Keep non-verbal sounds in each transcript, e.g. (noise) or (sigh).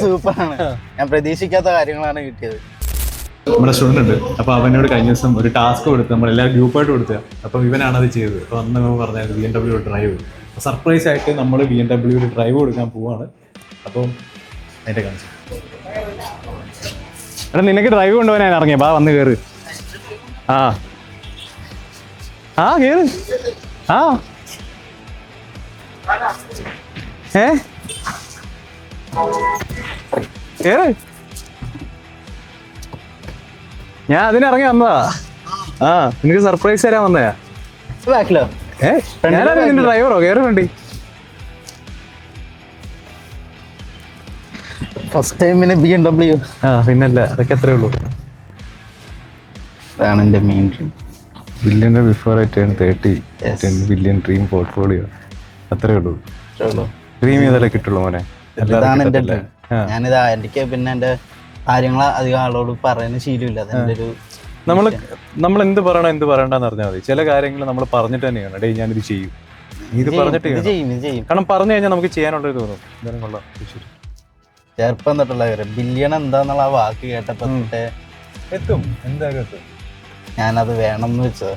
സൂപ്പറാണ്. ഞാൻ പ്രതീക്ഷിക്കാത്ത കാര്യങ്ങളാണ് കിട്ടിയത്. നമ്മുടെ സ്റ്റുഡന്റ് ഉണ്ട്. അപ്പൊ അവനോട് കഴിഞ്ഞ ദിവസം ഒരു ടാസ്ക് കൊടുത്ത് നമ്മൾ എല്ലാവരും ഗ്രൂപ്പായിട്ട് കൊടുത്തത്. അപ്പൊ ഇവനാണ് അത് ചെയ്തത്. അപ്പൊ അന്ന് നമ്മൾ പറഞ്ഞായിരുന്നു B M W drive surprise ആയിട്ട് നമ്മൾ ബി എം ഡബ്ല്യു ഡ്രൈവ് കൊടുക്കാൻ പോവാണ്. അപ്പം അതിന്റെ കാണിച്ചു. എടാ നിനക്ക് ഡ്രൈവ് കൊണ്ടുപോകാൻ ഞാൻ ഇറങ്ങിയ. ബാ വന്ന് കയറ് ആ. ആ കേറ്. ആ. ഏ? കേറ് ഞാൻ അതിനിറങ്ങി വന്നതാ. ആ നിനക്ക് സർപ്രൈസ് തരാൻ വന്നതാ. ബാക്കിലോ? ഏ ഞാനാണ് നിന്റെ ഡ്രൈവറോ കയറി വേണ്ടി ഫസ്റ്റ് ടൈമിന് ബി എം ഡബ്ല്യു ആ പിന്നല്ല അതൊക്കെ അത്രേ ഉള്ളൂ. അതാണ് എന്റെ main dream before I turn thirty. Ten billion dream portfolio അത്രേ ഉള്ളൂ. ഡ്രീം ചെയ്താലേ കിട്ടുള്ളൂ മോനെ. ഇതാണ് എന്റെ. ഡ്രീം. ഞാനിത് എനിക്ക് പിന്നെ എന്റെ കാര്യങ്ങൾ അധികം ആളോട് പറയുന്ന ശീലമില്ല. അതെന്റെ ഒരു നമ്മൾ നമ്മൾ എന്ത് പറയണം എന്ത് പറയണ്ടെന്ന് അറിഞ്ഞാൽ മതി. ചില കാര്യങ്ങൾ നമ്മൾ പറഞ്ഞിട്ട് തന്നെയാണ്. ഡേ ഞാനിത് ചെയ്യും. ഇത് പറഞ്ഞിട്ട് ചെയ്യും ഇത് ചെയ്യും. കാരണം പറഞ്ഞു കഴിഞ്ഞാൽ നമുക്ക് ചെയ്യാനുള്ള തോന്നും. എന്തായാലും കൊള്ളാം. ശരി. ചെറുപ്പം തൊട്ടുള്ള കാര്യം. ബില്യൺ എന്താന്നുള്ള ആ വാക്ക് കേട്ടപ്പോ തൊട്ടേ എത്തും. എന്തായാലും എത്തും. ഞാനത് വേണം എന്ന് വെച്ചത്.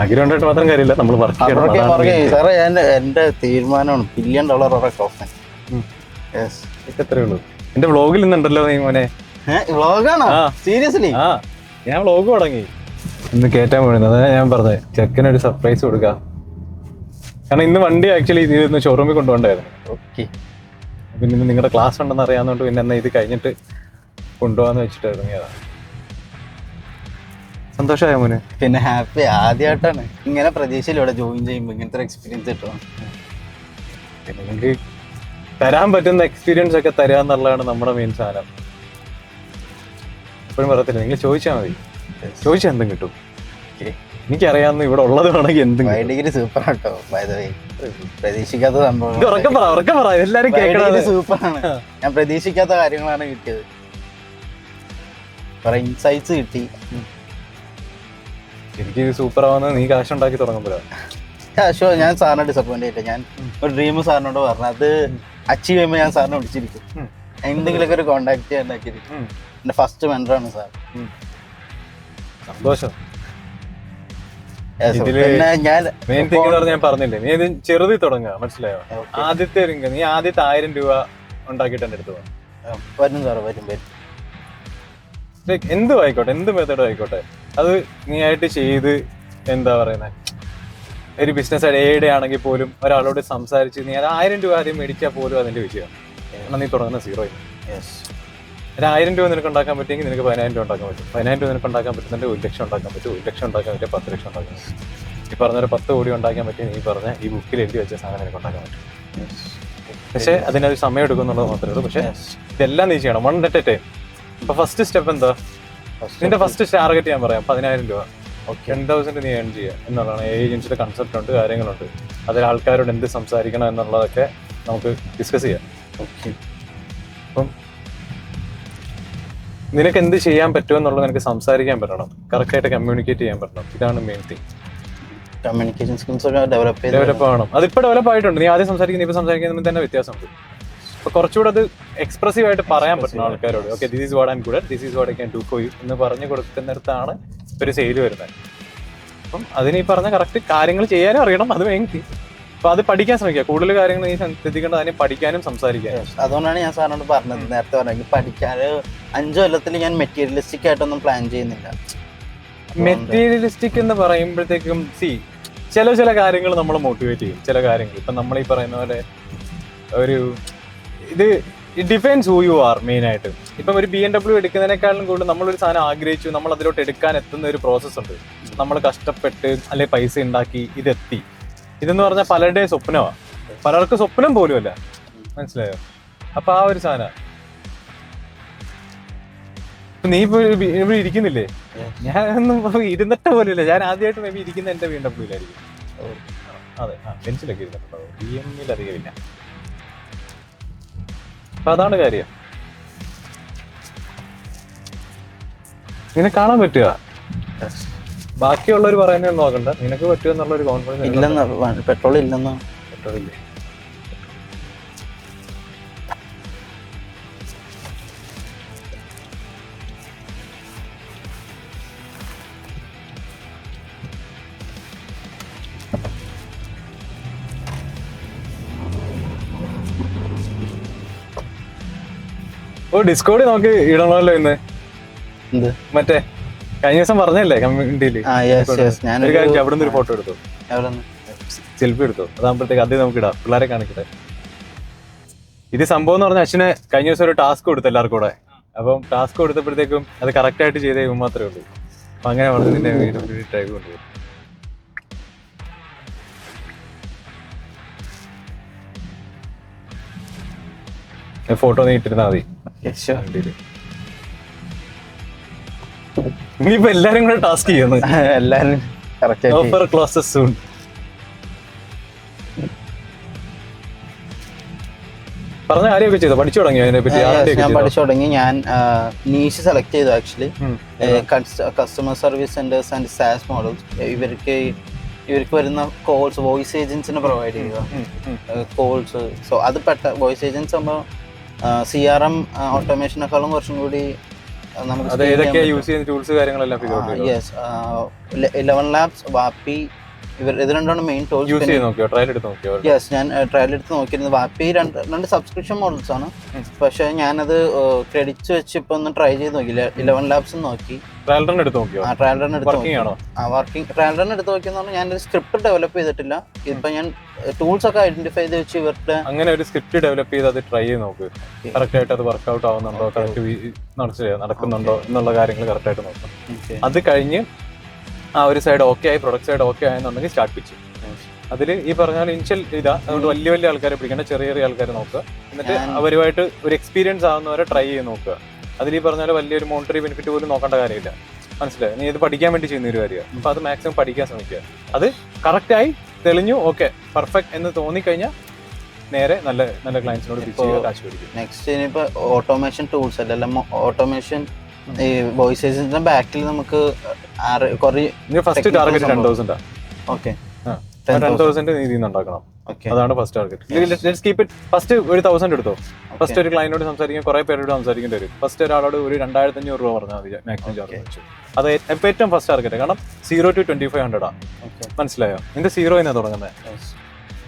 ആഗ്രഹം ഉണ്ടായിട്ട് മാത്രം കാര്യമില്ല. നമ്മൾ വർക്ക് ചെയ്യണം. സാറേ എന്റെ എന്റെ തീരുമാനമാണ്. ബില്യൺ ഡോളർ ഇതൊക്കെ ഉള്ളൂ. എന്റെ വ്ളോഗിൽ നിന്നുണ്ടല്ലോ നീ മോനെ? വ്ളോഗാണോ സീരിയസ്ലി ഞാൻ വ്ളോഗ് തുടങ്ങി. ഇന്ന് കേറ്റാൻ പോയിരുന്നു. അതാ ഞാൻ പറഞ്ഞത്. ചെക്കനൊരു സർപ്രൈസ് കൊടുക്കാം. കാരണം ഇന്ന് വണ്ടി ആക്ച്വലി ഇതിന്ന് ഷോറൂമിൽ കൊണ്ടുപോകണ്ടായിരുന്നു. ഓക്കെ പിന്നെ നിങ്ങളുടെ ക്ലാസ് ഉണ്ടെന്ന് അറിയാവുന്നതുകൊണ്ട് പിന്നെ എന്നാ ഇത് കഴിഞ്ഞിട്ട് കൊണ്ടുപോകാന്ന് വെച്ചിട്ട് ഇറങ്ങിയതാ. സന്തോഷമായ മോനെ? പിന്നെ ഹാപ്പി ആദ്യമായിട്ടാണ് ഇങ്ങനെ പ്രതീക്ഷയിലൂടെ ജോയിൻ ചെയ്യുമ്പോൾ ഇങ്ങനത്തെ ഒരു എക്സ്പീരിയൻസ് കിട്ടണം പിന്നെ നിങ്ങൾക്ക് തരാൻ പറ്റുന്ന എക്സ്പീരിയൻസ് ഒക്കെ തരാ എന്നുള്ളതാണ് നമ്മുടെ മെയിൻ സാധനം. എപ്പോഴും പറയത്തില്ല നിങ്ങൾ ചോദിച്ചാൽ മതി. ചോദിച്ചാൽ എന്തും കിട്ടും. എനിക്കറിയാവുന്ന ഇവിടെ ഉള്ളത് വേണമെങ്കിൽ എന്തും കിട്ടും. Degree super auto by the way പ്രതീക്ഷിക്കാത്ത സംഭവം ഇത് ഉറക്കെ പറ ഉറക്കെ പറ എല്ലാരും സൂപ്പറാണ് ഞാൻ പ്രതീക്ഷിക്കാത്ത കാര്യങ്ങളാണ് കിട്ടിയത്. കുറെ ഇൻസൈറ്റ്സ് കിട്ടി. എനിക്ക് സൂപ്പർ ആവുന്നത് നീ കാശ് ഉണ്ടാക്കി തുടങ്ങുമ്പോഴാണ് ഷോ ഞാൻ സാറിനെ ഡിസപ്പോയിന്റ് ആയില്ല ഞാൻ ഒരു ഡ്രീം സാറിനോട് പറഞ്ഞു. അത് അച്ചീവ് ചെയ്യുമ്പോൾ ഞാൻ സാറിനെ വിളിച്ചിരിക്കും. എന്തെങ്കിലുമൊക്കെ ഒരു കോണ്ടാക്ട് ഉണ്ടാക്കിയിരിക്കും ഉം. എന്റെ ഫസ്റ്റ് മെന്ററാണ് സാർ. സന്തോഷം. മെയിൻ തിങ് എന്ന് ഞാൻ പറഞ്ഞില്ലേ? നീ ഇത് ചെറുതി തുടങ്ങുക മനസ്സിലായോ. ആദ്യത്തെ ഒരു നീ ആദ്യത്തെ ആയിരം രൂപ ഉണ്ടാക്കിയിട്ട് എന്റെ അടുത്ത് വരും സാറ് വരും വരും. എന്തും ആയിക്കോട്ടെ എന്ത് മെത്തേഡും ആയിക്കോട്ടെ. അത് നീ ആയിട്ട് ചെയ്ത് എന്താ പറയുന്നത് ഒരു ബിസിനസ് ഏടെ ആണെങ്കിൽ പോലും ഒരാളോട് സംസാരിച്ച് നീ അത് ആയിരം രൂപ ആദ്യം മേടിച്ചാൽ പോലും അതിന്റെ വിജയമാണ് കാരണം നീ തുടങ്ങുന്ന സീറോ ഒരു ആയിരം രൂപ നിനക്ക് ഉണ്ടാക്കാൻ പറ്റുമെങ്കിൽ നിനക്ക് പതിനായിരം രൂപ ഉണ്ടാക്കാൻ പറ്റും. പതിനായിരം രൂപ നിനക്ക് ഉണ്ടാക്കാൻ പറ്റുന്നുണ്ട് ഒരു ലക്ഷം ഉണ്ടാക്കാൻ പറ്റും. ഒരു ലക്ഷം ഉണ്ടാക്കാൻ പറ്റും പത്ത് ലക്ഷം ഉണ്ടാക്കാൻ പറ്റും. ഈ പറഞ്ഞ ഒരു പത്ത് കോടി ഉണ്ടാക്കാൻ പറ്റും നീ പറഞ്ഞ ഈ ബുക്കിൽ എഴുതി വെച്ച സാധനം നിനക്ക് ഉണ്ടാക്കാൻ പറ്റും. പക്ഷെ അതിനൊരു സമയം എടുക്കുന്നുള്ളത് മാത്രമേ ഉള്ളൂ. പക്ഷെ ഇതെല്ലാം നീ ചെയ്യണം. വൺ ഡെറ്റ് ടൈം ഇപ്പൊ ഫസ്റ്റ് സ്റ്റെപ്പ് എന്താ? നിന്റെ ഫസ്റ്റ് ടാർഗറ്റ് ഞാൻ പറയാം പതിനായിരം രൂപ. ടെൻ തൗസൻഡ് നീ ഏൺ ചെയ്യുക എന്നുള്ളതാണ്. ഏജൻസിയുടെ കൺസെപ്റ്റ് ഉണ്ട് കാര്യങ്ങളുണ്ട്. അതിൽ ആൾക്കാരോട് എന്ത് സംസാരിക്കണം എന്നുള്ളതൊക്കെ നമുക്ക് ഡിസ്കസ് ചെയ്യാം. ഓക്കെ അപ്പം നിനക്ക് എന്ത് ചെയ്യാൻ പറ്റുമോ എന്നുള്ളത് നിനക്ക് സംസാരിക്കാൻ പറ്റണം. കറക്റ്റായിട്ട് കമ്മ്യൂണിക്കേറ്റ് ചെയ്യാൻ പറ്റണം. ഇതാണ് മെയിൻ തിങ് കമ്മ്യൂണിക്കേഷൻ സ്കിൽസ് ഒക്കെ ഡെവലപ്പ് ഡെവലപ്പ് ആവണം. അതിപ്പോൾ ഡെവലപ്പ് ആയിട്ടുണ്ട്. നീ ആദ്യം സംസാരിക്കുന്ന ഇപ്പൊ സംസാരിക്കുന്നതിന് തന്നെ വ്യത്യാസമുണ്ട്. കുറച്ചുകൂടെ അത് എക്സ്പ്രസീവ് ആയിട്ട് പറയാൻ പറ്റുന്ന ആൾക്കാരോട്. Okay this is what and good this is what I can do for you എന്ന് പറഞ്ഞു കൊടുക്കുന്നിടത്താണ് ഒരു സെയിൽ വരുന്നത്. അപ്പം അതിന് ഈ പറഞ്ഞ കറക്റ്റ് കാര്യങ്ങൾ ചെയ്യാനും അറിയണം അത് വേണ്ടി അപ്പൊ അത് പഠിക്കാൻ ശ്രമിക്കുക. കൂടുതൽ കാര്യങ്ങൾ നീ ശ്രദ്ധിക്കേണ്ടത് അതിനെ പഠിക്കാനും സംസാരിക്കാനും. അതുകൊണ്ടാണ് ഞാൻ സാറിനോട് പറഞ്ഞത് നേരത്തെ പറഞ്ഞത്. പഠിക്കാൻ അഞ്ചു കൊല്ലത്തിൽ ഞാൻ മെറ്റീരിയലിസ്റ്റിക് ആയിട്ടൊന്നും പ്ലാൻ ചെയ്യുന്നില്ല. മെറ്റീരിയലിസ്റ്റിക് എന്ന് പറയുമ്പോഴത്തേക്കും സി ചില ചില കാര്യങ്ങൾ നമ്മൾ മോട്ടിവേറ്റ് ചെയ്യും. ചില കാര്യങ്ങൾ. ഇപ്പൊ നമ്മൾ ഈ പറയുന്ന പോലെ ഒരു ഇത് defines who you are main ആയിട്ട്. ഇപ്പം ഒരു ബി എം ഡബ്ല്യൂ എടുക്കുന്നതിനേക്കാളും കൂടുതൽ നമ്മളൊരു സാധനം ആഗ്രഹിച്ചു നമ്മൾ അതിലോട്ട് എടുക്കാൻ എത്തുന്ന ഒരു പ്രോസസ്സ് ഉണ്ട്. നമ്മൾ കഷ്ടപ്പെട്ട് അല്ലെ പൈസ ഉണ്ടാക്കി ഇതെത്തി. ഇതെന്ന് പറഞ്ഞാൽ പലരുടെയും സ്വപ്നമാണ് പലർക്കും സ്വപ്നം പോലും അല്ല മനസ്സിലായോ? അപ്പൊ ആ ഒരു സാധന. നീ ഇപ്പൊ ഇവിടെ ഇരിക്കുന്നില്ലേ? ഞാനൊന്നും ഇരുന്നിട്ട് പോലും ഇല്ല ഞാൻ ആദ്യമായിട്ട് മേ ബി ഇരിക്കുന്ന എന്റെ ഡബ്ല്യൂലായിരിക്കും അതെ ആ ബെഞ്ചിലൊക്കെ ഇരുന്നിട്ടുണ്ടാവും. ബി എമ്മിൽ അപ്പൊ അതാണ് കാര്യം. നിന്നെ കാണാൻ പറ്റുക. ബാക്കിയുള്ളവർ പറയുന്നത് നോക്കണ്ട. നിനക്ക് പറ്റുമെന്നുള്ള ഒരു കോൺഫിഡൻസ് ഇല്ലെന്നാ പെട്രോൾ ഇല്ലെന്നാ പെട്രോൾ ഇല്ലേ? ഓ ഡിസ്കോഡ് നമുക്ക് ഇടണമല്ലോ ഇന്ന്. എന്ത്? മറ്റേ കഴിഞ്ഞ ദിവസം പറഞ്ഞല്ലേ കമ്മ്യൂണിറ്റിയിൽ ഒരു കാര്യം അവിടെ നിന്ന് ഒരു ഫോട്ടോ എടുത്തു? സെൽഫി എടുത്തു? അതാകുമ്പോഴത്തേക്ക് അത് നമുക്ക് ഇടാം. പിള്ളേരെ കാണിക്കട്ടെ. ഇത് സംഭവം എന്ന് പറഞ്ഞാൽ അച്ഛന് കഴിഞ്ഞ ദിവസം ഒരു ടാസ്ക് കൊടുത്തു എല്ലാവർക്കും കൂടെ. അപ്പം ടാസ്ക് കൊടുത്തപ്പോഴത്തേക്കും അത് കറക്റ്റ് ആയിട്ട് ചെയ്തേ മാത്രമേ ഉള്ളൂ. അപ്പൊ അങ്ങനെ പറഞ്ഞു നിന്നെ വീണ്ടും ടൈപ്പ് കൊണ്ടുപോകും ഫോട്ടോ നീ ഇട്ടിരുന്നാ മതി. ഇനിയിപ്പോ എല്ലാരും കൂടെ ടാസ്ക് ചെയ്യുന്നു. (laughs) എല്ലാരും ഓഫർ ക്ലോസസ് സൂൺ പറഞ്ഞ കാര്യമൊക്കെ ചെയ്തു? പഠിച്ചു തുടങ്ങി അതിനെ പറ്റി ഞാൻ പഠിച്ചു തുടങ്ങി. ഞാൻ നീഷ് സെലക്ട് ചെയ്തു actually customer service centres and SaaS models ഇവർക്ക് ഇവർക്ക് വരുന്ന കോൾസ് വോയിസ് ഏജൻസിനെ പ്രൊവൈഡ് ചെയ്യുക. കോൾസ് സോ അത് പെട്ട വോയിസ് ഏജൻസ് ആകുമ്പോൾ സി ആർ എം ഓട്ടോമേഷനേക്കാളും കുറച്ചും കൂടി നമുക്ക് യൂസ് ചെയ്യുന്ന ടൂൾസ് കാര്യങ്ങളെല്ലാം യെസ് ഇലവൻ ലാബ്സ് വാപ്പി ഇവർ ഇത് രണ്ടാണ് മെയിൻ യൂസ് ടോൾസ് ചെയ്ത് നോക്കിയോ? ട്രയൽ എടുത്ത് നോക്കിയോ യെസ് ഞാൻ ട്രയൽ എടുത്ത് നോക്കിയിരുന്നു. വാപ്പി രണ്ട് രണ്ട് സബ്സ്ക്രിപ്ഷൻ മോഡൽസ് ആണ്. പക്ഷേ ഞാനത് ക്രെഡിറ്റ് വെച്ച് ഇപ്പൊ ഒന്ന് ട്രൈ ചെയ്ത് നോക്കി. ഇലവൻ ലാബ്സ് നോക്കി. ട്രയൽ റൺ എടുത്ത് നോക്കിയോ? ആ ട്രയൽ റൺ എടുത്ത് ആണോ? ആ വർക്കിംഗ് ട്രയൽ റൺ എടുത്ത് നോക്കിയെന്ന് പറഞ്ഞാൽ ഒരു സ്ക്രിപ്റ്റ് ഡെവലപ്പ് ചെയ്തിട്ടില്ല. ഇപ്പൊ ഞാൻ ടൂൾസ് ഒക്കെ ഐഡന്റിഫൈ ചെയ്ത് വെച്ച് ഇവരുടെ അങ്ങനെ ഒരു സ്ക്രിപ്റ്റ് ഡെവലപ്പ് ചെയ്ത് അത് ട്രൈ ചെയ്ത് നോക്ക്. കറക്റ്റ് ആയിട്ട് അത് വർക്ക്ഔട്ട് ആവുന്നുണ്ടോ? കറക്റ്റ് നടക്കുന്നുണ്ടോ? എന്നുള്ള കാര്യങ്ങൾ കറക്റ്റ് ആയിട്ട് നോക്കാം. അത് കഴിഞ്ഞ് ആ ഒരു സൈഡ് ഓക്കെ ആയി പ്രൊഡക്റ്റ് സൈഡ് ഓക്കെ ആയെന്നുണ്ടെങ്കിൽ സ്റ്റാർട്ട് പിച്ച് അതിൽ ഈ പറഞ്ഞ ഇൻഷ്യൽ ഇതാ അതുകൊണ്ട് വലിയ വലിയ ആൾക്കാരെ പിടിക്കേണ്ട ചെറിയ ചെറിയ ആൾക്കാരെ നോക്കുക. എന്നിട്ട് അവരുമായിട്ട് ഒരു എക്സ്പീരിയൻസ് ആവുന്നവരെ ട്രൈ ചെയ്ത് നോക്കുക. അതിൽ ഈ പറഞ്ഞ പോലെ വലിയൊരു മോണിറ്ററി ബെനിഫിറ്റ് പോലും നോക്കേണ്ട കാര്യമില്ല. മനസ്സിലായി? നീ ഇത് പഠിക്കാൻ വേണ്ടി ചെയ്യുന്ന ഒരു കാര്യമാണ്. അപ്പൊ അത് മാക്സിമം പഠിക്കാൻ ശ്രമിക്കുക. അത് കറക്റ്റായി ആയി തെളിഞ്ഞു ഓക്കെ പെർഫെക്റ്റ് എന്ന് തോന്നിക്കഴിഞ്ഞാൽ നേരെ നല്ല നല്ല ക്ലയൻസിനോട് നെക്സ്റ്റ് ഇനിയിപ്പോ ഓട്ടോമേഷൻ ടൂൾസ് അല്ല? ഓട്ടോമേഷൻ ഈ വോയിസ് ഏജൻസിന്റെ ബാക്കിൽ നമുക്ക് കുറേ ഫസ്റ്റ് ടാർഗറ്റ് ടെൻ. തൗസൻഡാ ഓക്കെ ടെൻ തൗസൻഡ് ഇതിൽ ഉണ്ടാക്കണം. അതാണ് first target keep it first ഒരു തൗസൻഡ് എടുത്തോ. ഫസ്റ്റ് ഒരു ക്ലയന്റിനോട് സംസാരിക്കാൻ കുറെ പേരോട് സംസാരിക്കേണ്ടി വരും. ഫസ്റ്റ് ഒരാളോട് ഒരു രണ്ടായിരത്തി അഞ്ഞൂറ് രൂപ പറഞ്ഞാൽ മതി മാക്സിമം ചാർജ്. വെച്ചു. അത് ഏറ്റവും ഫസ്റ്റ് ടാർഗറ്റ് കാരണം സീറോ ടു ട്വന്റി ഫൈവ് ഹൺഡ്രഡാ മനസ്സിലായോ? നിന്റെ സീറോ എന്നാ തുടങ്ങുന്നത്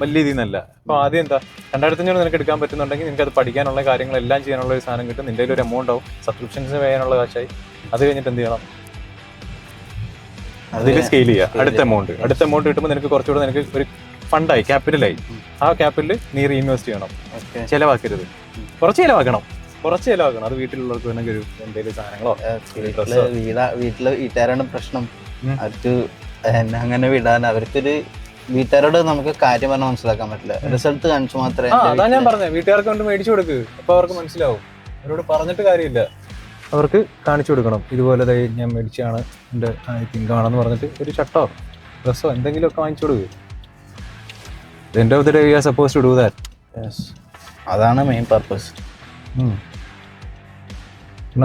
വലിയ ഇതിൽ നിന്നല്ല അപ്പൊ ആദ്യം എന്താ രണ്ടായിരത്തി അഞ്ഞൂറ് നിനക്ക് എടുക്കാൻ പറ്റുന്നുണ്ടെങ്കിൽ നിനക്ക് അത് പഠിക്കാനുള്ള കാര്യങ്ങളെല്ലാം ചെയ്യാനുള്ള ഒരു സാധനം കിട്ടും. നിന്റെ ഒരു എമൗണ്ട് ആവും. സബ്സ്ക്രിപ്ഷൻസ് ചെയ്യാനുള്ള കാശായി. അത് കഴിഞ്ഞിട്ട് എന്ത് ചെയ്യണം? അതിൽ സ്കെയിൽ ചെയ്യുക അടുത്ത എമൗണ്ട് അടുത്ത എമൗണ്ട് കിട്ടുമ്പോൾ നിനക്ക് കുറച്ചുകൂടെ നിനക്ക് ഒരു ഫണ്ടായി ക്യാപിറ്റലായി ആ ക്യാപിറ്റൽ നീ റീഇൻവെസ്റ്റ് ചെയ്യണം. ചിലവാക്കരുത്. കുറച്ച് ചെലവാക്കണം. കുറച്ച് ചെലവാക്കണം. അത് വീട്ടിലുള്ളവർക്ക് വേണമെങ്കിൽ ഒരു എന്തെങ്കിലും സാധനങ്ങളോ വീട്ടിൽ വീടാ വീട്ടിൽ വീട്ടുകാരാണ് പ്രശ്നം. അവർക്ക് എന്നെ അങ്ങനെ വിടാൻ അവർക്കൊരു വീട്ടുകാരോട് നമുക്ക് കാര്യം പറഞ്ഞാൽ മനസ്സിലാക്കാൻ പറ്റില്ല. റിസൾട്ട് കാണിച്ചു മാത്രമേ അതാ ഞാൻ പറഞ്ഞേ. പറഞ്ഞത് വീട്ടുകാർക്ക് കൊണ്ട് മേടിച്ചു കൊടുക്ക്. അപ്പൊ അവർക്ക് മനസ്സിലാവും. അവരോട് പറഞ്ഞിട്ട് കാര്യമില്ല. അവർക്ക് കാണിച്ചു കൊടുക്കണം. ഇതുപോലെ ഞാൻ മേടിച്ചാണ് എന്റെ തിങ്ക് ആണെന്ന് പറഞ്ഞിട്ട് ഒരു ഷട്ടോ ഡ്രസ്സോ എന്തെങ്കിലും ഒക്കെ വാങ്ങിച്ചു കൊടുക്കുക എന്റെ day you are suppose to do that Yes. അതാണ് മെയിൻ പർപ്പസ്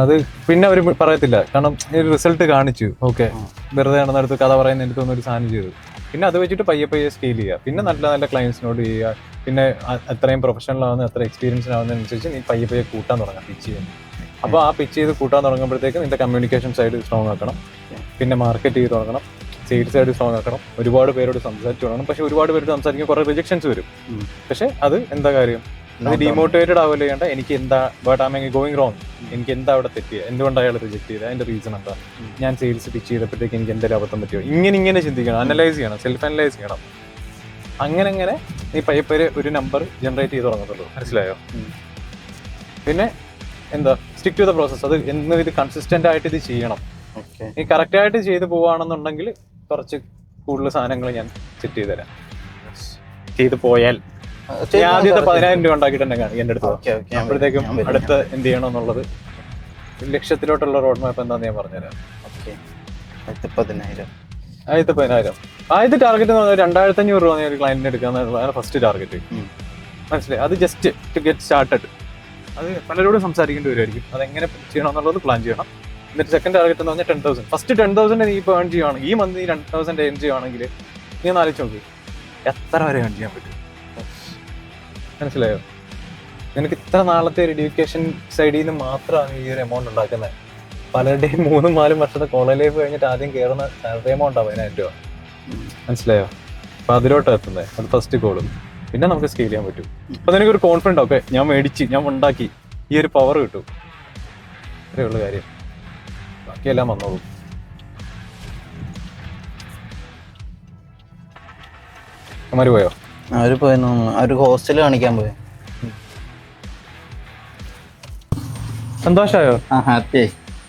അത് പിന്നെ അവർ പറയത്തില്ല. കാരണം റിസൾട്ട് കാണിച്ചു. ഓക്കെ വെറുതെ നടന്നെടുത്ത് കഥ പറയുന്ന അടുത്തൊന്നും ഒരു സാധനം ചെയ്തു. പിന്നെ അത് വെച്ചിട്ട് പയ്യെ പയ്യെ സ്കെയിൽ ചെയ്യുക. പിന്നെ നല്ല നല്ല ക്ലയൻസിനോട് ചെയ്യുക. പിന്നെ എത്രയും അത്രയും പ്രൊഫഷണൽ ആവുന്ന അത്ര എക്സ്പീരിയൻസ് ആവുന്നതനുസരിച്ച് നീ പയ്യെ പയ്യെ കൂട്ടാൻ തുടങ്ങാം പിച്ച് ചെയ്യുന്നത് അപ്പോൾ ആ പിച്ച് ചെയ്ത് കൂട്ടാൻ തുടങ്ങുമ്പോഴത്തേക്ക് നിന്റെ കമ്മ്യൂണിക്കേഷൻ സൈഡ് സ്ട്രോങ് ആക്കണം. പിന്നെ മാർക്കറ്റ് ചെയ്ത് തുടങ്ങണം. സെയിൽസ് സൈഡ് സ്ട്രോങ് ആക്കണം. ഒരുപാട് പേരോട് സംസാരിച്ച് തുടങ്ങണം. പക്ഷെ ഒരുപാട് പേരോട് സംസാരിക്കുമ്പോൾ കുറേ റിജക്ഷൻസ് വരും. പക്ഷേ അത് എന്താ കാര്യം? ഡിമോട്ടിവേറ്റഡ് ആവുമല്ലോ ചെയ്യേണ്ട എനിക്ക് എന്താ ബട്ട് ആം ഗോയിങ് റോങ് എനിക്ക് എന്താ അവിടെ തെറ്റിയത് എന്തുകൊണ്ടാണ് അയാൾ റിജക്ട് ചെയ്തത്? അതിന്റെ റീസൺ എന്താ? ഞാൻ സെയിൽസ് പിച്ച് ചെയ്തപ്പോഴത്തേക്ക് എനിക്ക് എന്തെങ്കിലും അബദ്ധം പറ്റിയോ? ഇങ്ങനെ ഇങ്ങനെ ചിന്തിക്കണം. അനലൈസ് ചെയ്യണം. സെൽഫ് അനലൈസ് ചെയ്യണം. അങ്ങനെ അങ്ങനെ നീ പയ്യെ പയ്യെ ഒരു നമ്പർ ജനറേറ്റ് ചെയ്ത് തുടങ്ങത്തുള്ളൂ. മനസ്സിലായോ? പിന്നെ എന്താ? സ്റ്റിക്ക് ടു ദ പ്രോസസ് അത് എന്ന് ഇത് കൺസിസ്റ്റന്റ് ആയിട്ട് ഇത് ചെയ്യണം. ഓക്കെ നീ കറക്റ്റ് ആയിട്ട് ചെയ്തു പോവാണെന്നുണ്ടെങ്കിൽ കുറച്ച് കൂടുതൽ സാധനങ്ങൾ ഞാൻ സെറ്റ് ചെയ്ത് തരാം. ചെയ്ത് പോയാൽ ഞാൻ ആദ്യത്തെ പതിനായിരം രൂപ ഉണ്ടാക്കിയിട്ടുണ്ടെങ്കിൽ എന്റെ അടുത്ത്. അപ്പോഴത്തേക്കും അടുത്ത എന്ത് ചെയ്യണം എന്നുള്ളത് ലക്ഷ്യത്തിലോട്ടുള്ള റോഡ് മാപ്പ് എന്താന്ന് ഞാൻ പറഞ്ഞുതരാം. പതിനായിരം. ആദ്യത്തെ പതിനായിരം. ആദ്യത്തെ ടാർഗറ്റ് എന്ന് പറഞ്ഞാൽ രണ്ടായിരത്തി അഞ്ഞൂറ് രൂപ ഒരു ക്ലയന്റിന് എടുക്കാന്നുള്ളതാണ് ഫസ്റ്റ് ടാർഗറ്റ് മനസ്സിലായി? അത് ജസ്റ്റ് ടു ഗെറ്റ് സ്റ്റാർട്ടഡ് അത് പലരോടും സംസാരിക്കേണ്ടി വരുമായിരിക്കും. അത് എങ്ങനെ ചെയ്യണം എന്നുള്ളത് പ്ലാൻ ചെയ്യണം. എന്നിട്ട് സെക്കൻഡ് ടാർഗറ്റ് എന്ന് പറഞ്ഞാൽ ten thousand first ten thousand നീ ഇപ്പോൾ ഏൺ ചെയ്യുകയാണ് ഈ മന്ത് നീ രണ്ട് തൗസൻഡ് ഏൺ ചെയ്യുകയാണെങ്കിൽ നീ ഒന്ന് ആലോചിച്ച് നോക്കി. എത്ര വരെ ഏൺ ചെയ്യാൻ പറ്റും? മനസ്സിലായോ? നിനക്ക് ഇത്ര നാളത്തെ ഒരു എഡ്യൂക്കേഷൻ സൈഡിൽ നിന്ന് മാത്രമാണ് ഈ ഒരു എമൗണ്ട് ഉണ്ടാക്കുന്നത്. പലരുടെയും മൂന്നും നാലും വർഷത്തെ കോളേജ് ലൈഫ് കഴിഞ്ഞിട്ട് ആദ്യം കയറുന്ന സാലറി എമൗണ്ട് പതിനായിരം രൂപ. മനസ്സിലായോ? അപ്പൊ അതിലോട്ട് എത്തുന്നത് അത് ഫസ്റ്റ് കോളും പിന്നെ നമുക്ക് സ്കെയിൽ ചെയ്യാൻ പറ്റും. അപ്പൊ നിനക്ക് കോൺഫിഡന്റ് ഓക്കെ ഞാൻ മേടിച്ച് ഞാൻ ഉണ്ടാക്കി. ഈ ഒരു പവർ കിട്ടും. അത്രേ ഉള്ളു കാര്യം. ബാക്കിയെല്ലാം വന്നോളൂ. അമ്മര് പോയോ? അവർ പോയി അവർ ഹോസ്റ്റൽ കാണിക്കാൻ പോയി. സന്തോഷമായോ ആ ഹാപ്പി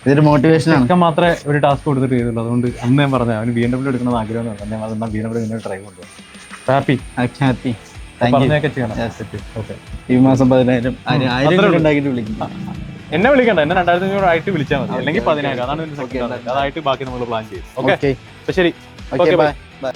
ഇതൊരു മോട്ടിവേഷൻ ആണ്. മാത്രമേ ഒരു ടാസ്ക് കൊടുത്തിട്ട് ചെയ്തുള്ളൂ. അതുകൊണ്ട് അന്ന് ഞാൻ പറഞ്ഞു അവന് ബി എം ഡബ്ല്യൂ എടുക്കുന്നത് ആഗ്രഹം തന്നെ അതെന്നാ ബി എം ഡബ്ല്യൂ ട്രൈ കൊണ്ടുപോകും ഹാപ്പി ഹാപ്പി ഈ മാസം പതിനായിരം. എന്നെ വിളിക്കണ്ട. എന്നെ രണ്ടായിരത്തി അഞ്ഞൂറ് ആയിട്ട് വിളിച്ചാൽ മതി. അല്ലെങ്കിൽ. പതിനായിരം. അതാണ് അതായിട്ട് ബാക്കി നമ്മൾ പ്ലാൻ ചെയ്യും. ഓക്കെ ഓക്കെ ശരി. Okay bye bye